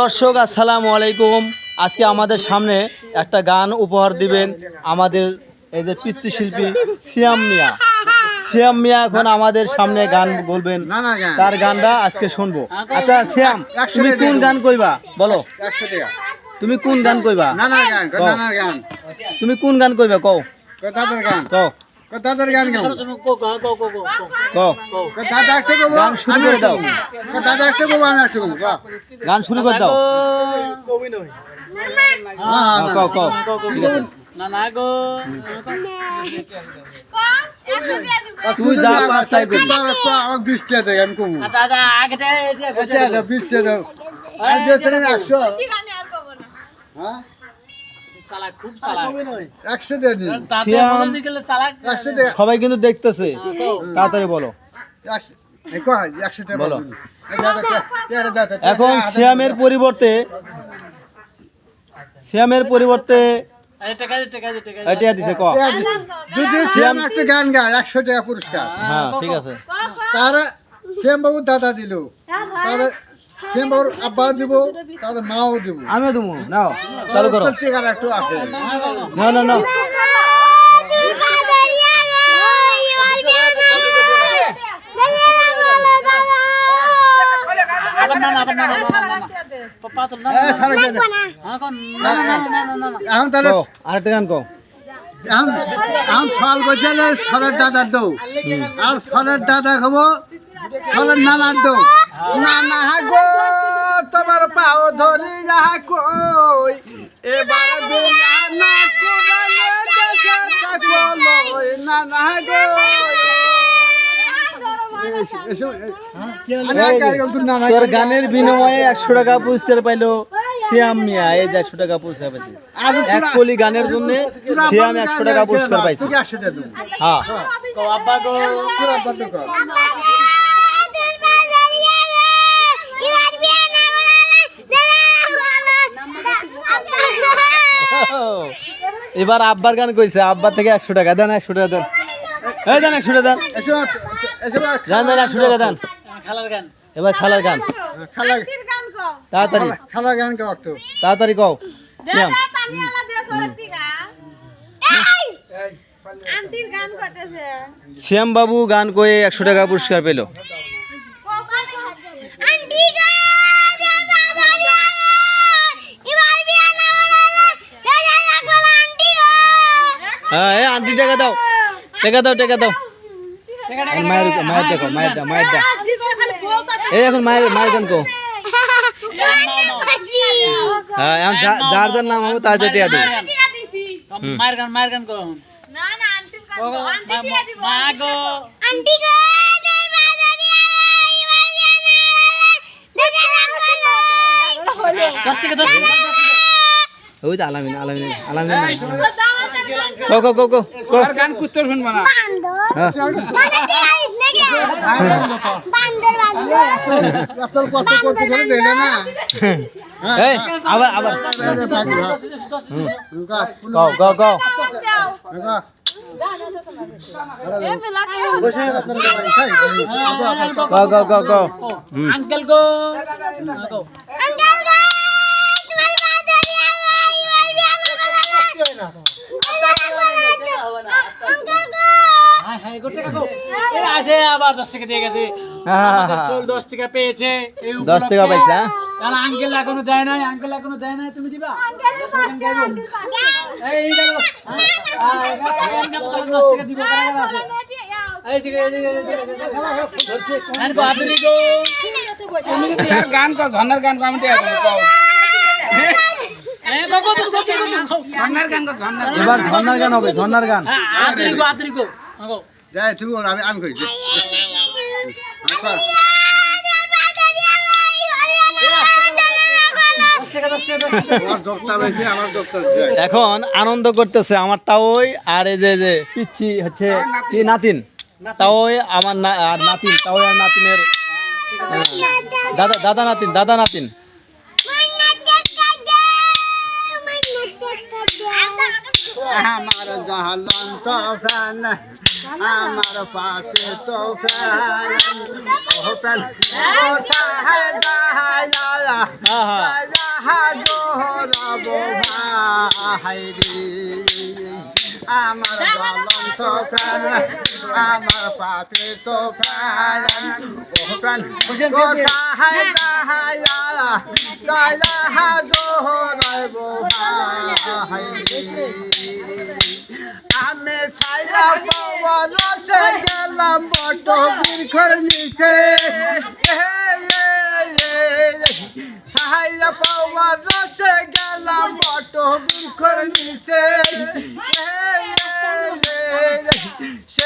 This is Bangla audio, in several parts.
দর্শক আসসালামু আলাইকুম। আজকে আমাদের সামনে একটা গান উপহার দিবেন আমাদের এই যে পিতৃ শিল্পী সিয়াম মিয়া। সিয়াম মিয়া এখন আমাদের সামনে গান বলবেন। তার গানটা আজকে শুনব। আচ্ছা সিয়াম তুমি কোন গান কইবা? বলো। তুমি কোন গান কইবা? তুমি কোন গান কইবা? কও। কও। দাদার গান গাও। দাদা একটা গাবো গান শুরু করে দাও। দাদা একটা গাবো আমি একটা গাবো গান শুরু করে দাও। কও কও ঠিক আছে। তুই যা পাস তাই করবি। আমার বিশ টাকা দেয় আমি কমু বিশ টাকা দাও একশো। হ্যাঁ? একশো টাকা সবাই কিন্তু দেখতেছে। তাড়াতাড়ি বলো। বলো। এখন দাদা, সিয়ামের পরিবর্তে সিয়ামের পরিবর্তে? যদি একটা গান গায় একশো টাকা পুরস্কার। হ্যাঁ ঠিক আছে। তারা শ্যাম বাবু দাদা দিল। শ্যাম বাবুর আব্বা দিব তাহলে মাও দিব। আমিও দেবো নাও। চালু করো। টিকার একটু আছে না না না। এখন তাহলে আরেকটা গান কও। এখন ছল গজালে সরের দাদার দৌ। আর সরের দাদা খাব সরের নানার দৌ। নানা গো তোমার পাও ধরি যাহা কই এবার না কুরালে দেশে নানা গো তোর গানের বিনিময়ে একশো টাকা পুরস্কার পাইলো সিয়াম মিয়া এই যে একশো টাকা পুরস্কার পাইছে এক কলি গানের জন্য আব্বার একশো টাকা পুরস্কার পাইছে। হ্যাঁ তোর আব্বার তো কর। এবার আব্বার গান কইছে আব্বা থেকে একশো টাকা দেন একশো টাকা দেন। এই দেন একশো টাকা দেন। এসো, এসো বা, দেন দেন একশো টাকা দেন। এবার খালার গান। তাড়াতাড়ি। খালা- খালা গান গাও একটু। তাড়াতাড়ি কও। আন্টির শ্যাম বাবু গান কয়ে একশো টাকা পুরস্কার পেল। হ্যাঁ এই আন্টি টাকা দাও। টাকা দাও টাকা দাও। মায়ের মায়ের দেখো মায়ের দা মায়ের দা এই এখন মায়ের মায়ের গান কো। হ্যাঁ এখন যার যার নাম হবে তার টাকা দেবো। মায়ের গান মায়ের গান কো। আন্টি দশ টাকা দশ ওই তো আলামিন আলামিন আলামিন কো কো কো কো কো গান কুত্তর শুনব না। হ্যাঁ। বান্দর বান্দর। এত কত কত করে দিলে না। এই আবার আবার। এই যে থাকবে, হ্যাঁ। গা, গা। কও কও গো টাকা গো এই আসে আবার দশ টাকা দিয়ে গেছে দশ টাকা পেয়েছে এই উপর দশ টাকা পাইছে হ্যাঁ কারণ আঙ্কেল এখনও দেয় নাই আঙ্কেল এখনও দেয় নাই তুমি দিবা এই গেল হ্যাঁ, দশ টাকা দিব কারা কারা গান গান কও আমি এবার গান হবে গান। যাই, তুমি আমি আমি করি। এখন আনন্দ করতেছে আমার তাওই আর এই যে যে পিচ্ছি হচ্ছে কি নাতিন। তাওই আমার না- আর নাতিন তাওই আর নাতিনের হ্যাঁ, দাদা দাদা নাতিন দাদা নাতিন। আমার জ্বলন্ত প্রাণ আমার পাপে তো প্রাণ ও প্রাণ আমার জ্বলন্ত প্রাণ আমার পাপে তো প্রাণ ও প্রাণ কোথায় যায় জোহরাব ভাই রে আমি ছায়া পাওয়ার সে গেলাম বট বৃক্ষর নিচে ছায়া পাওয়ার সে গেলাম বট বৃক্ষর নিচে সে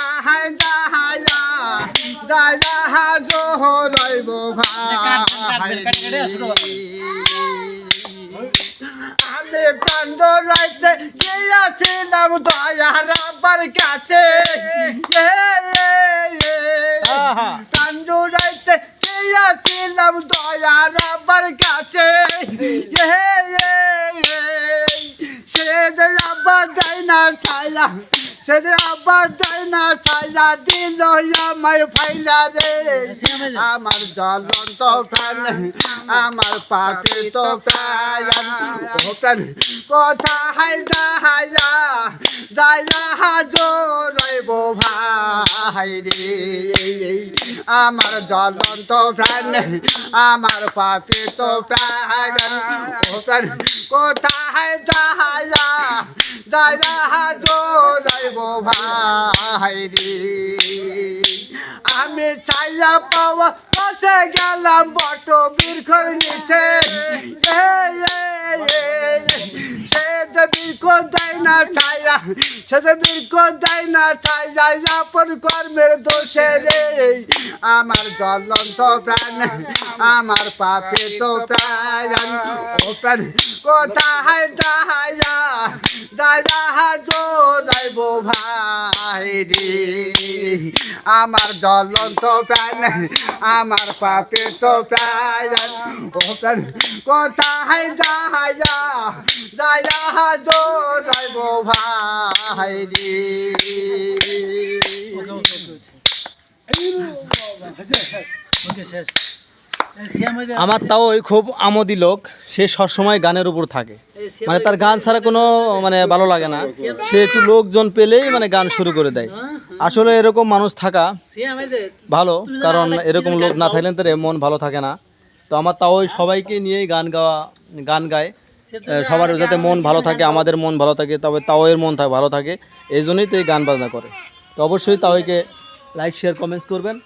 ও প্রাণ কোথায় যাহাই যাহা জোরাইব ভাই। রে আমি প্রান্ত রাইতে গিয়েছিলাম দয়ার আব্বার কাছে। প্রান্ত রাইতে গিয়েছিলাম দয়ার আব্বার কাছে। সে যে আব্বা দেয় না ছায়া সে যে আব্বা দেয় না, ছায়া দিল আমায় ফাইলা রে। আমার জ্বলন্ত প্রাণ, আমার পাপে তো প্রাণ। ও প্রাণ, কোথায় যাহায়া, যায়া জোরাইব ভাই রে। আমার জ্বলন্ত প্রাণ, আমার পাপে তো প্রাণ। ও প্রাণ, কোথায় যাহায়া যায়া জোরাইব ভাই রে। আমি চাইয়া পাওয়া কাছে গেলাম বট বৃক্ষর নিচে। সে দেয় না দেয় না আমার জ্বলন্ত প্রাণ, আমার পাপে তো প্রাণ। ও প্রাণ, কোথায় যাহায়া আমার জ্বলন্ত প্রাণ, আমার পাপে তো প্রাণ। ও প্রাণ, কোথায় যায়া যায়া জোরাইব ভাই রে। শেষ। আমার তাও ওই খুব আমোদি লোক। সে সবসময় গানের উপর থাকে। মানে তার গান ছাড়া কোনো মানে ভালো লাগে না। সে একটু লোকজন পেলেই মানে গান শুরু করে দেয়। আসলে এরকম মানুষ থাকা। ভালো, কারণ এরকম লোক না। থাকলে তার মন ভালো থাকে না। তো আমার তাও ওই সবাইকে নিয়েই গান গাওয়া, গান গায়। সবার যাতে মন ভালো থাকে, আমাদের মন ভালো থাকে, তবে তাও এর মন ভালো থাকে। এই জন্যই তো এই গান বাজনা করে। তো অবশ্যই তাওকে লাইক শেয়ার কমেন্টস করবেন।